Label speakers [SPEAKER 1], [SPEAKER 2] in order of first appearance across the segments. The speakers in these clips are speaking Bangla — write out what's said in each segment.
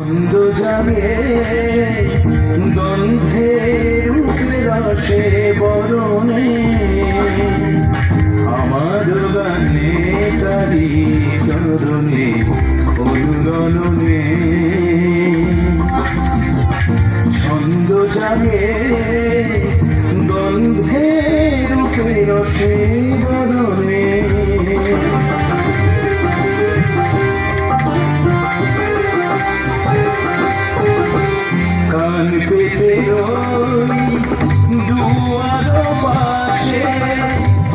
[SPEAKER 1] বন্ধ যাবে গন্ধে রূপে রসে বরণে, আমার গানে তারি চরণে অনুরণনে। ছন্দ যাবে গন্ধে রূপে রসে বরণে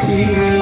[SPEAKER 1] চিনি